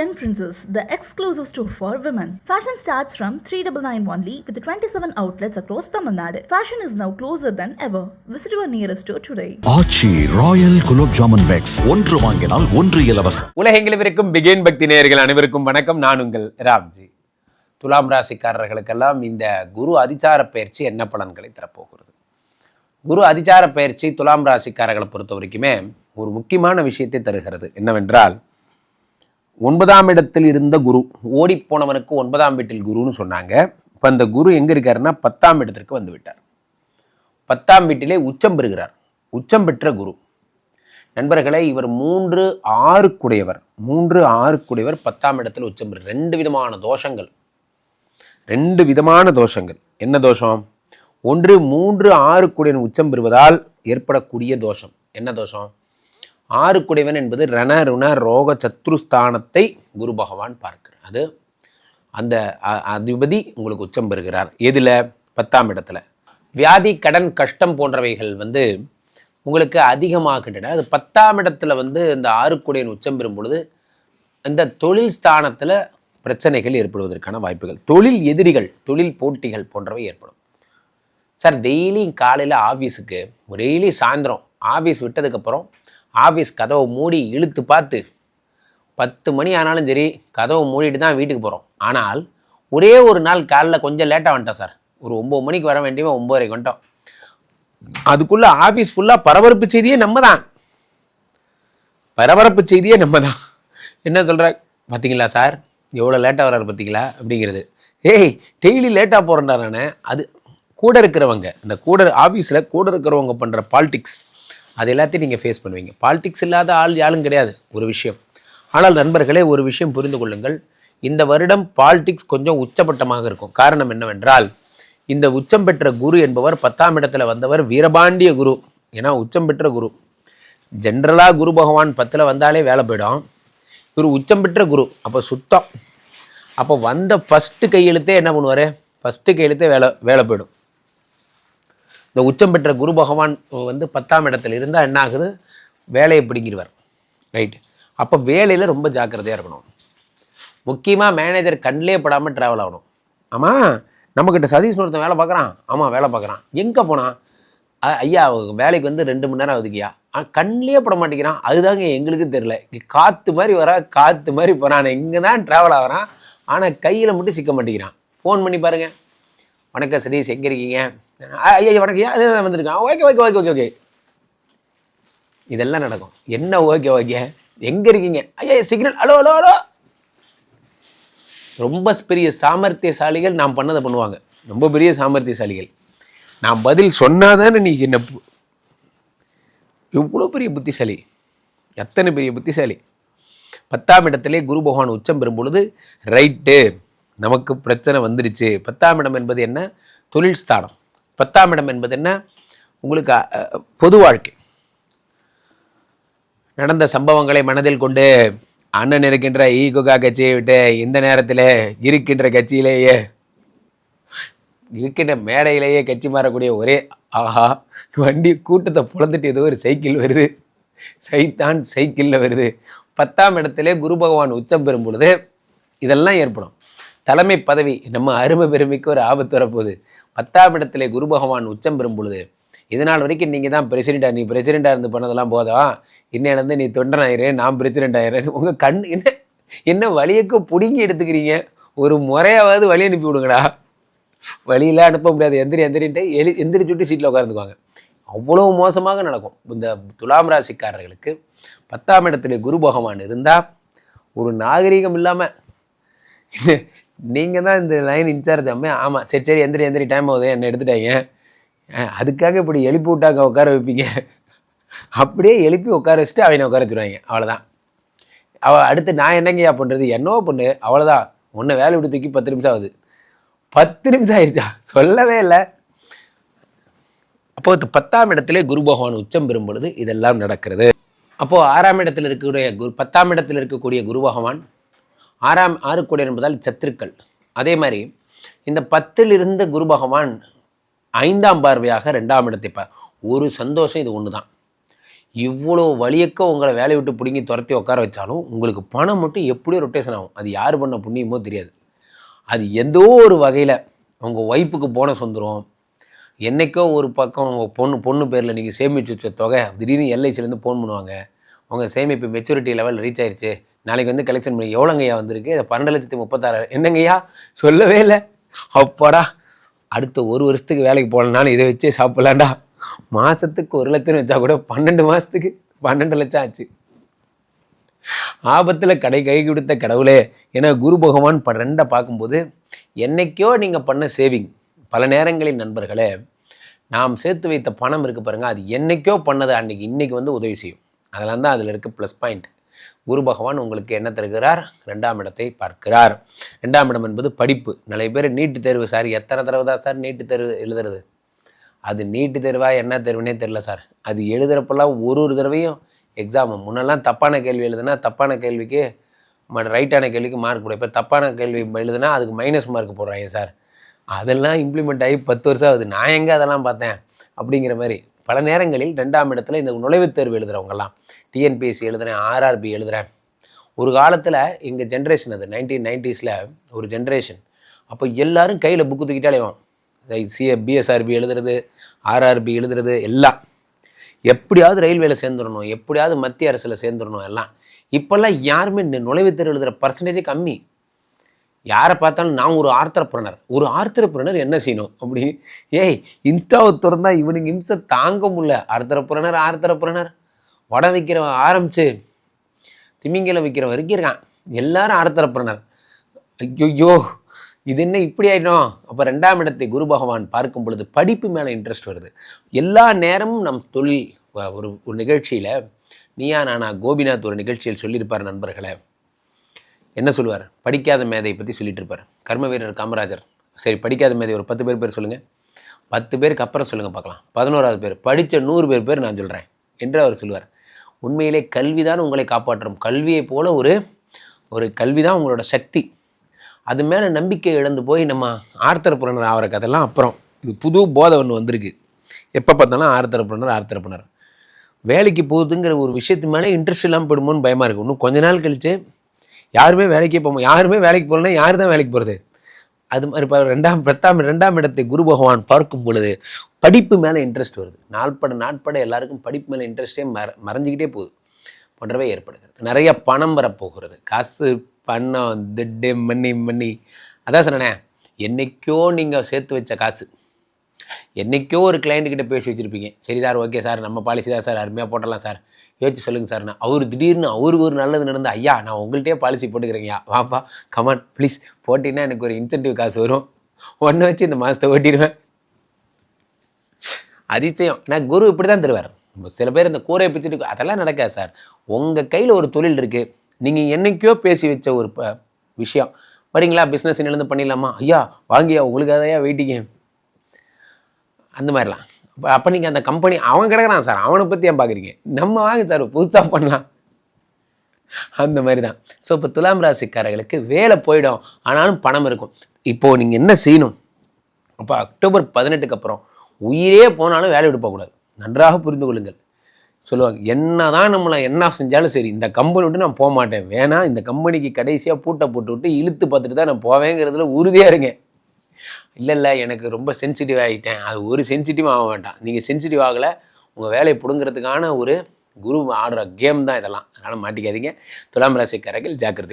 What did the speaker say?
Young Princess, the exclusive store for women. Fashion starts from 3991 only with 27 outlets across Tamil Nadu. Fashion is now closer than ever. Visit your nearest store today. Aachi royal gulab jamun packs ஒன்று வாங்கினால் ஒன்று இலவசம் உலகெங்கிலும் இருக்கும் began பக்தி நேயர்கள் அனைவருக்கும் வணக்கம் நான் உங்கள் ராம்ஜி துலாம் ராசிக்காரர்களுக்கெல்லாம் இந்த குரு அதிச்சார பயிற்சி என்ன பலன்களை தரப்போகிறது குரு அதிச்சார பயிற்சி துலாம் ராசிக்காரர்களை பொறுத்த வரைக்குமே ஒரு முக்கியமான விஷயத்தை தருகிறது என்னவென்றால் ஒன்பதாம் இடத்தில் இருந்த குரு ஓடிப்போனவனுக்கு ஒன்பதாம் வீட்டில் குருன்னு சொன்னாங்க. இப்போ அந்த குரு எங்கே இருக்காருன்னா பத்தாம் இடத்திற்கு வந்து விட்டார். பத்தாம் வீட்டிலே உச்சம் பெறுகிறார். உச்சம் பெற்ற குரு. நண்பர்களே இவர் மூன்று ஆறுக்குடையவர். மூன்று ஆறுக்குடையவர் பத்தாம் இடத்தில் உச்சம் பெறு ரெண்டு விதமான தோஷங்கள். ரெண்டு விதமான தோஷங்கள். என்ன தோஷம்? ஒன்று மூன்று ஆறுக்குடையன் உச்சம் பெறுவதால் ஏற்படக்கூடிய தோஷம். என்ன தோஷம்? ஆறுக்குடைவன் என்பது ரண ருண ரோக சத்ருஸ்தானத்தை குரு பகவான் பார்க்கிறார். அது அந்த அதிபதி உங்களுக்கு உச்சம் பெறுகிறார். எதில்? பத்தாம் இடத்துல. வியாதி கடன் கஷ்டம் போன்றவைகள் வந்து உங்களுக்கு அதிகமாகின்றன. அது பத்தாம் இடத்துல வந்து இந்த ஆறுக்குடையன் உச்சம் பெறும் பொழுது இந்த தொழில் ஸ்தானத்தில் பிரச்சனைகள் ஏற்படுவதற்கான வாய்ப்புகள். தொழில் எதிரிகள் தொழில் போட்டிகள் போன்றவை ஏற்படும். சார் டெய்லி காலையில் ஆஃபீஸுக்கு டெய்லி சாயந்தரம் ஆஃபீஸ் விட்டதுக்கப்புறம் ஆஃபீஸ் கதவை மூடி இழுத்து பார்த்து பத்து மணி ஆனாலும் சரி கதவை மூடிட்டு தான் வீட்டுக்கு போகிறோம் ஆனால் ஒரே ஒரு நாள் காலைல கொஞ்சம் லேட்டாக வந்துட்டோம் சார். ஒரு ஒம்பது மணிக்கு வர வேண்டியவன் ஒம்பதரைக்கு வந்துட்டோம் அதுக்குள்ளே ஆஃபீஸ் ஃபுல்லாக பரபரப்பு செய்தியே நம்ம தான். பரபரப்பு செய்தியே நம்ம தான். என்ன சொல்கிற பார்த்தீங்களா சார்? எவ்வளோ லேட்டாக வர்றாரு பார்த்தீங்களா அப்படிங்கிறது. ஏய் டெய்லி லேட்டாக போகிறேன்டா நான். அது கூட இருக்கிறவங்க இந்த கூட ஆஃபீஸில் கூட இருக்கிறவங்க பண்ணுற பாலிடிக்ஸ் அது எல்லாத்தையும் நீங்கள் ஃபேஸ் பண்ணுவீங்க. பாலிடிக்ஸ் இல்லாத ஆள் யாரும் கிடையாது ஒரு விஷயம். ஆனால் நண்பர்களே ஒரு விஷயம் புரிந்து கொள்ளுங்கள். இந்த வருடம் பாலிடிக்ஸ் கொஞ்சம் உச்சபட்டமாக இருக்கும். காரணம் என்னவென்றால் இந்த உச்சம் பெற்ற குரு என்பவர் பத்தாம் இடத்துல வந்தவர் வீரபாண்டிய குரு. ஏன்னா உச்சம் பெற்ற குரு. ஜென்ரலாக குரு பகவான் பத்தில் வந்தாலே வேலை போயிடும். இவர் உச்சம் பெற்ற குரு. அப்போ சுத்தம். அப்போ வந்த ஃபஸ்ட்டு கையெழுத்தே என்ன பண்ணுவார்? ஃபஸ்ட்டு கையெழுத்தே வேலை வேலை போயிடும். இந்த உச்சம் பெற்ற குரு பகவான் வந்து பத்தாம் இடத்துல இருந்தால் என்ன ஆகுது வேலையை பிடிக்கிறவர் ரைட் அப்போ வேலையில் ரொம்ப ஜாக்கிரதையாக இருக்கணும். முக்கியமாக மேனேஜர் கண்ணிலே படாமல் ட்ராவல் ஆகணும். ஆமாம் நம்மக்கிட்ட சதீஷ்னு ஒருத்தன் வேலை பார்க்குறான். ஆமாம் வேலை பார்க்குறான். எங்கே போனான் ஐயா வேலைக்கு வந்து ரெண்டு மணி நேரம் ஆகுதுங்கய்யா. ஆ கண்ணிலே பட மாட்டேங்கிறான். அதுதாங்க எங்களுக்கும் தெரில காற்று மாதிரி வர காற்று மாதிரி போகிறான் இங்கே தான் ட்ராவல் ஆகிறான். ஆனால் கையில் மட்டும் சிக்க மாட்டேங்கிறான். ஃபோன் பண்ணி பாருங்கள் வணக்கம் சதீஷ் எங்கே இருக்கீங்க? ஐயா வணக்கம். ஐயா அது வந்திருக்கான் okay okay okay okay okay. இதெல்லாம் நடக்கும். என்ன ஓகே ஓகே? எங்கே இருக்கீங்க? ஐயா சிக்னல் ஹலோ ஹலோ ஹலோ. ரொம்ப பெரிய சாமர்த்தியசாலிகள் நான் பண்ணதை பண்ணுவாங்க. ரொம்ப பெரிய சாமர்த்தியசாலிகள். நான் பதில் சொன்னாதானே நீ என்ன பு- எவ்வளோ பெரிய புத்திசாலி. எத்தனை பெரிய புத்திசாலி. பத்தாம் இடத்திலே குரு பகவான் உச்சம் பெறும் பொழுது ரைட்டு நமக்கு பிரச்சனை வந்துடுச்சு. பத்தாம் இடம் என்பது என்ன? தொழில் ஸ்தானம். பத்தாம் இடம் என்பது என்ன? உங்களுக்கு பொது வாழ்க்கை. நடந்த சம்பவங்களை மனதில் கொண்டு அண்ணன் இருக்கின்ற ஈகுகா கட்சியை விட்டு இந்த நேரத்தில் இருக்கின்ற கட்சியிலேயே இருக்கின்ற மேடையிலேயே கட்சி மாறக்கூடிய ஒரே ஆஹா வண்டி கூட்டத்தை புலந்துட்டு ஏதோ ஒரு சைக்கிள் வருது. சைத்தான் சைக்கிளில் வருது. பத்தாம் இடத்திலே குரு பகவான் உச்சம் பெறும் பொழுது இதெல்லாம் ஏற்படும். தலைமை பதவி நம்ம அருமை பெருமைக்கு ஒரு ஆபத்து வரப்போகுது. பத்தாம் இடத்திலே குரு பகவான் உச்சம் பெறும் பொழுது இதனால் வரைக்கும் நீங்கள் தான் பிரசிடெண்ட்டாக நீ பிரசிடெண்ட்டாக இருந்து பண்ணதெல்லாம் போதும் இன்னிலேருந்து நீ தொண்டன் ஆயிரு நான் பிரசிடெண்ட் ஆயிரேன் உங்கள் கண் என்ன என்ன வழியக்கு பிடுங்கி எடுத்துக்கிறீங்க? ஒரு முறையாவது வழி அனுப்பி விடுங்கடா. வழியெல்லாம் அனுப்ப முடியாது. எந்திரி எந்திரின்ட்டு எலி எந்திரிச்சுட்டு சீட்டில் உட்காந்துக்குவாங்க அவ்வளோ மோசமாக நடக்கும். இந்த துலாம் ராசிக்காரர்களுக்கு பத்தாம் இடத்துல குரு பகவான் இருந்தால் ஒரு நாகரீகம் இல்லாமல் நீங்கள் தான் இந்த லைன் இன்சார்ஜ் அம்மே ஆமாம் சரி சரி எந்திரி எந்திரி டைம் ஆகுது. என்னை எடுத்துட்டாங்க. அதுக்காக இப்படி எழுப்பி விட்டாங்க உட்கார வைப்பீங்க. அப்படியே எழுப்பி உட்கார வச்சுட்டு அவனை உட்கார வச்சுருவாங்க. அவ்வளோதான் அவள் அடுத்து நான் என்னங்கய்யா பண்ணுறது என்னவோ பொண்ணு. அவ்வளோதான் உன்னை வேலை விட்டு தூக்கி பத்து நிமிஷம் ஆகுது. பத்து நிமிஷம் ஆயிடுச்சா சொல்லவே இல்லை. அப்போது பத்தாம் இடத்துல குரு பகவான் உச்சம் பெறும் பொழுது இதெல்லாம் நடக்கிறது. அப்போது ஆறாம் இடத்தில் இருக்கக்கூடிய குரு பத்தாம் இடத்தில் இருக்கக்கூடிய குரு பகவான் ஆறாம் ஆறு கோடி என்பதால் சத்துருக்கள். அதே மாதிரி இந்த பத்தில் இருந்த குரு பகவான் ஐந்தாம் பார்வையாக ரெண்டாம் இடத்தை பார் ஒரு சந்தோஷம் இது ஒன்று தான் இவ்வளோ வழியக்க உங்களை வேலையை விட்டு பிடுங்கி துரத்தி உட்கார வச்சாலும் உங்களுக்கு பணம் மட்டும் எப்படியோ ரொட்டேஷன் ஆகும். அது யார் பண்ண புண்ணியமோ தெரியாது. அது எந்த ஒரு வகையில் உங்கள் ஒய்ஃபுக்கு போனஸ் வந்துடும் என்னைக்கோ ஒரு பக்கம் உங்கள் பொண்ணு பொண்ணு பேரில் நீங்கள் சேமிச்சு வச்ச தொகை திடீர்னு எல்ஐசிலேருந்து ஃபோன் பண்ணுவாங்க. உங்கள் சேமிப்பு மெச்சூரிட்டி லெவல் ரீச் ஆயிடுச்சு நாளைக்கு வந்து கலெக்ஷன் பண்ணி எவ்வளோங்கய்யா வந்திருக்கு? பன்னெண்டு லட்சத்தி முப்பத்தாறாயிரம் என்னங்கய்யா? சொல்லவே இல்லை. அப்பாடா. அடுத்த ஒரு வருஷத்துக்கு வேலைக்கு போகலனாலும் இதை வச்சே சாப்பிட்லாண்டா மாதத்துக்கு ஒரு லட்சம் வச்சா கூட பன்னெண்டு மாதத்துக்கு பன்னெண்டு லட்சம் ஆச்சு. ஆபத்தில் கடை கை கொடுத்த கடவுளே. ஏன்னா குரு பகவான் ரெண்டை பார்க்கும்போது என்னைக்கோ நீங்கள் பண்ண சேவிங் பல நேரங்களின் நண்பர்களே நாம் சேர்த்து வைத்த பணம் இருக்குது பாருங்க அது என்னைக்கோ பண்ணதை அன்னைக்கு இன்றைக்கி வந்து உதவி செய்யும். அதெல்லாம் தான் அதில் இருக்க ப்ளஸ் பாயிண்ட் குரு பகவான் உங்களுக்கு என்ன தருகிறார்? ரெண்டாம் இடத்தை பார்க்கிறார். ரெண்டாம் இடம் என்பது படிப்பு. நிறைய பேர் நீட்டு தேர்வு சார். எத்தனை தடவை தான் சார் நீட்டு தேர்வு எழுதுறது? அது நீட்டு தேர்வா என்ன தேர்வுனே தெரில சார். அது எழுதுறப்பெல்லாம் ஒரு ஒரு தடவையும் எக்ஸாம் முன்னெல்லாம் தப்பான கேள்வி எழுதுனா தப்பான கேள்விக்கு ரைட்டான கேள்விக்கு மார்க் போடும் இப்போ தப்பான கேள்வி எழுதுனா அதுக்கு மைனஸ் மார்க் போடுறாங்க சார். அதெல்லாம் இம்ப்ளிமெண்ட் ஆகி பத்து வருஷம் ஆகுது. நான் எங்கே அதெல்லாம் பார்த்தேன்? அப்படிங்கிற மாதிரி. பல நேரங்களில் ரெண்டாம் இடத்துல இந்த நுழைவுத் தேர்வு எழுதுகிறவங்கலாம் டிஎன்பிஎஸ்சி எழுதுகிறேன் ஆர்ஆர்பி எழுதுகிறேன் ஒரு காலத்தில் எங்கள் ஜென்ரேஷன் அது நைன்டீன் நைன்டிஸில் ஒரு ஜென்ரேஷன் அப்போ எல்லோரும் கையில் புக்கு தூக்கிட்டாலே சிஏ பிஎஸ்ஆர்பி எழுதுறது ஆர்ஆர்பி எழுதுறது எல்லாம். எப்படியாவது ரயில்வேல சேர்ந்துடணும் எப்படியாவது மத்திய அரசில் சேர்ந்துடணும் எல்லாம். இப்போல்லாம் யாருமே நுழைவுத் தேர்வு எழுதுகிற பர்சன்டேஜே கம்மி. யாரை பார்த்தாலும் நான் ஒரு ஆர்த்தரப்புறனர். ஒரு ஆர்த்தரப்புறனர் என்ன செய்யணும்? அப்படி ஏய் இன்ஸ்டாவை திறந்தால் இவனுக்கு இம்சை தாங்க முடியல. ஆர்த்தரப்புறனர் ஆர்த்தரப்புறனர். வடை விற்கிறவன் ஆரம்பிச்சு திமிங்கலம் விற்கிற வரைக்கும் இருக்கான். எல்லாரும் ஆர்த்தரப்புறனர். ஐயோ இது என்ன இப்படி ஆயிடும்? அப்போ ரெண்டாம் இடத்தை குரு பகவான் பார்க்கும் பொழுது படிப்பு மேலே இன்ட்ரெஸ்ட் வருது. எல்லா நேரமும் நம் தொழில் ஒரு ஒரு நிகழ்ச்சியில் நீயா நானா கோபிநாத் ஒரு நிகழ்ச்சியில் சொல்லியிருப்பார் நண்பர்களை. என்ன சொல்லுவார்? படிக்காத மேதையை பற்றி சொல்லிட்டு இருப்பார் கர்ம வீரர் காமராஜர். சரி படிக்காத மேதை ஒரு பத்து பேர் பேர் சொல்லுங்கள் பத்து பேருக்கு அப்புறம் சொல்லுங்கள் பார்க்கலாம். பதினோராவது பேர். படித்த நூறு பேர் பேர் நான் சொல்கிறேன் என்று அவர் சொல்லுவார். உண்மையிலே கல்வி தான் உங்களை காப்பாற்றும். கல்வியை போல ஒரு ஒரு கல்வி தான் உங்களோட சக்தி. அது மேலே நம்பிக்கை இழந்து போய் நம்ம ஆர்த்தரப்புறனர் ஆகிற கதைலாம் அப்புறம். இது புது போதை ஒன்று வந்திருக்கு. எப்போ பார்த்தாலும் ஆர்த்தரப்புறனர் ஆர்த்தரப்புனர் வேலைக்கு போகுதுங்கிற ஒரு விஷயத்து மேலே இன்ட்ரெஸ்ட் இல்லாமல் போயிடுமோன்னு பயமாக இருக்குது இன்னும் கொஞ்ச நாள் கழிச்சு யாருமே வேலைக்கே போக யாருமே வேலைக்கு போகலன்னா யார் தான் வேலைக்கு போகிறது அது மாதிரி இப்போ ரெண்டாம் பத்தாம் ரெண்டாம் இடத்தை குரு பகவான் பார்க்கும் பொழுது படிப்பு மேலே இன்ட்ரெஸ்ட் வருது. நாட்பட நாட்பட எல்லாருக்கும் படிப்பு மேலே இன்ட்ரெஸ்டே மற மறைஞ்சிக்கிட்டே போகுது. போன்றவை ஏற்படுகிறது. நிறைய பணம் வரப்போகிறது. காசு பணம் திட்டு மண்ணி மண்ணி அதான் சொன்னேன் என்னைக்கோ நீங்கள் சேர்த்து வச்ச காசு. என்னைக்கோ ஒரு கிளைண்ட்டுக்கிட்ட பேசி வச்சுருப்பீங்க. சரி சார் ஓகே சார் நம்ம பாலிசி தான் சார் அருமையாக போட்டலாம் சார். யோசிச்சு சொல்லுங்கள் சார் நான் அவர் திடீர்னு அவருக்கு ஒரு நல்லது நடந்து ஐயா நான் உங்கள்கிட்டயே பாலிசி போட்டுக்கிறேங்கய்யா. வாப்பா கமான் ப்ளீஸ் போட்டிங்கன்னா எனக்கு ஒரு இன்சென்டிவ் காசு வரும். ஒன்றை வச்சு இந்த மாதத்தை ஓட்டிடுவேன். அதிசயம். நான் குரு இப்படி தான் தருவார் சில பேர் இந்த கூரையை பிச்சுட்டு அதெல்லாம் நடக்காது சார். உங்கள் கையில் ஒரு தொழில் இருக்குது நீங்கள் என்னைக்கோ பேசி வச்ச ஒரு ப விஷயம். வரீங்களா பிஸ்னஸ் இருந்து பண்ணிடலாமா? ஐயா வாங்கியா உங்களுக்கு அதையா வெயிட்டிங்க அந்த மாதிரிலாம். அப்போ அப்போ நீங்கள் அந்த கம்பெனி அவன் கிடக்குறான் சார். அவனை பற்றி ஏன் பார்க்குறீங்க நம்ம வாங்கி சார் புதுசாக பண்ணலாம். அந்த மாதிரி தான் ஸோ இப்போ துலாம் ராசிக்காரர்களுக்கு வேலை போயிடும். ஆனாலும் பணம் இருக்கும். இப்போது நீங்கள் என்ன செய்யணும்? அப்போ அக்டோபர் பதினெட்டுக்கு அப்புறம் உயிரே போனாலும் வேலை விட்டு போகக்கூடாது. நன்றாக புரிந்து கொள்ளுங்கள். சொல்லுவாங்க என்ன தான் நம்மளை என்ன செஞ்சாலும் சரி இந்த கம்பெனி விட்டு நான் போக மாட்டேன். வேணாம் இந்த கம்பெனிக்கு கடைசியாக பூட்டை போட்டு விட்டு இழுத்து பார்த்துட்டு தான் நான் போவேங்கிறதுல உறுதியாக இருங்க. இல்லை இல்லை எனக்கு ரொம்ப சென்சிட்டிவ் ஆகிட்டேன் அது ஒரு சென்சிட்டிவ் ஆக வேண்டாம். நீங்கள் சென்சிட்டிவ் ஆகலை உங்கள் வேலையை பிடுங்கிறதுக்கான ஒரு குரு ஆடுற கேம் தான் இதெல்லாம். அதனால் மாட்டிக்காதீங்க. துலாம் ராசிக்காரர்கள் ஜாக்கிரதை.